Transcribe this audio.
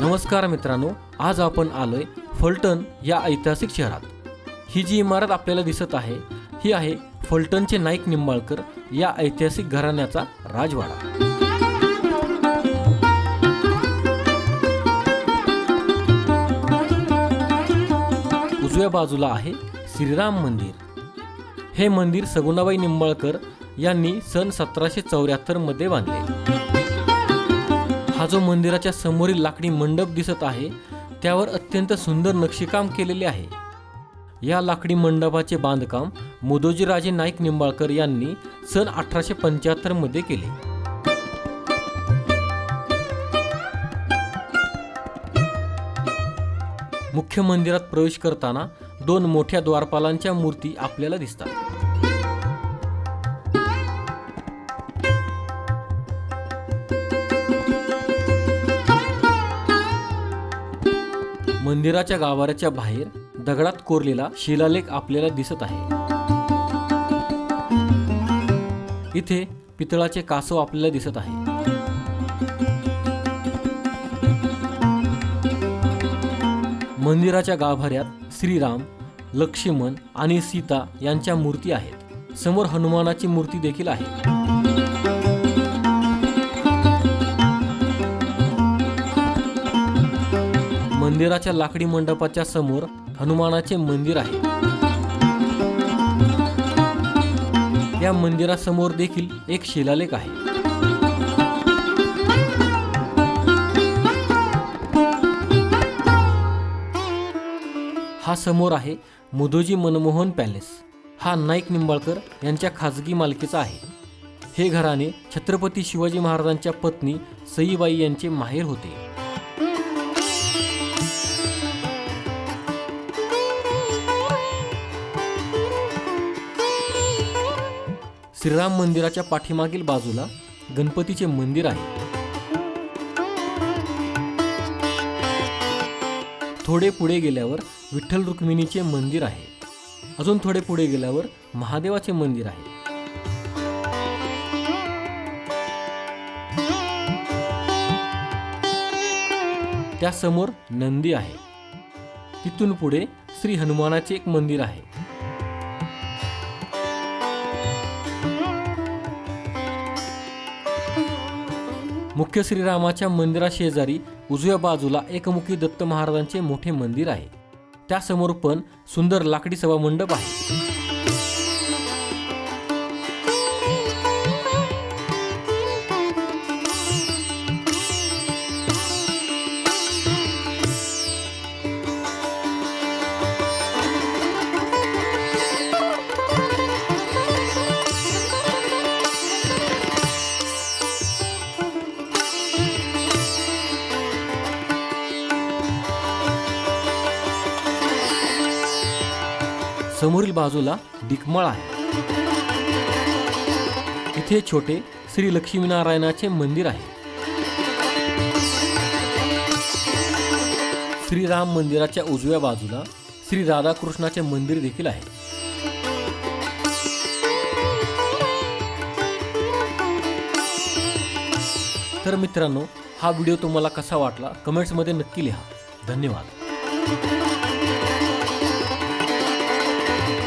नमस्कार मित्रांनो आज आपण आलोय फलटण या ऐतिहासिक शहरात. ही जी इमारत आपल्याला दिसत आहे ही आहे फलटणचे नाईक निंबाळकर या ऐतिहासिक घराण्याचा राजवाडा. उजव्या बाजूला आहे श्रीराम मंदिर. हे मंदिर सगुणाबाई निंबाळकर यांनी सन सतराशे चौऱ्याहत्तरमध्ये बांधले. हा जो मंदिराच्या समोरील लाकडी मंडप दिसत आहे त्यावर अत्यंत सुंदर नक्षीकाम केलेले आहे. या लाकडी मंडपाचे बांधकाम मुदोजीराजे नाईक निंबाळकर यांनी सन अठराशे पंच्याहत्तरमध्ये केले. मुख्य मंदिरात प्रवेश करताना दोन मोठ्या द्वारपालांच्या मूर्ती आपल्याला दिसतात. मंदिराच्या गाभाऱ्याच्या बाहेर दगडात कोरलेला शिलालेख आपल्याला दिसत आहे. इथे पितळाचे कासव आपल्याला दिसत आहे. मंदिराच्या गाभाऱ्यात श्रीराम लक्ष्मण आणि सीता यांच्या मूर्ती आहेत. समोर हनुमानाची मूर्ती देखील आहे. मंदिराच्या लाकडी मंडपाच्या समोर हनुमानाचे मंदिर आहे. या मंदिरासमोर देखील एक शिलालेख आहे. हा समोर आहे मुदोजी मनमोहन पॅलेस. हा नाईक निंबाळकर यांच्या खाजगी मालकीचा आहे. हे घराणे छत्रपती शिवाजी महाराजांच्या पत्नी सईबाई यांचे माहेर होते. श्रीराम मंदिराच्या पाठीमागील बाजूला गणपतीचे मंदिर आहे. थोडे पुढे गेल्यावर विठ्ठल रुक्मिणीचे मंदिर आहे. अजून थोडे पुढे गेल्यावर महादेवाचे मंदिर आहे. त्यासमोर नंदी आहे. तिथून पुढे श्री हनुमानाचे एक मंदिर आहे. मुख्य श्रीरामाच्या मंदिराशेजारी उजव्या बाजूला एकमुखी दत्त महाराजांचे मोठे मंदिर आहे. त्यासमोर पण सुंदर लाकडी सभा मंडप आहे. समोरील बाजूला डिकमळ आहे. इथे छोटे श्री लक्ष्मीनारायणाचे मंदिर आहे. श्रीराम मंदिराच्या उजव्या बाजूला श्री राधाकृष्णाचे मंदिर देखील आहे. तर मित्रांनो हा व्हिडिओ तुम्हाला कसा वाटला? कमेंट्समध्ये नक्की लिहा. धन्यवाद.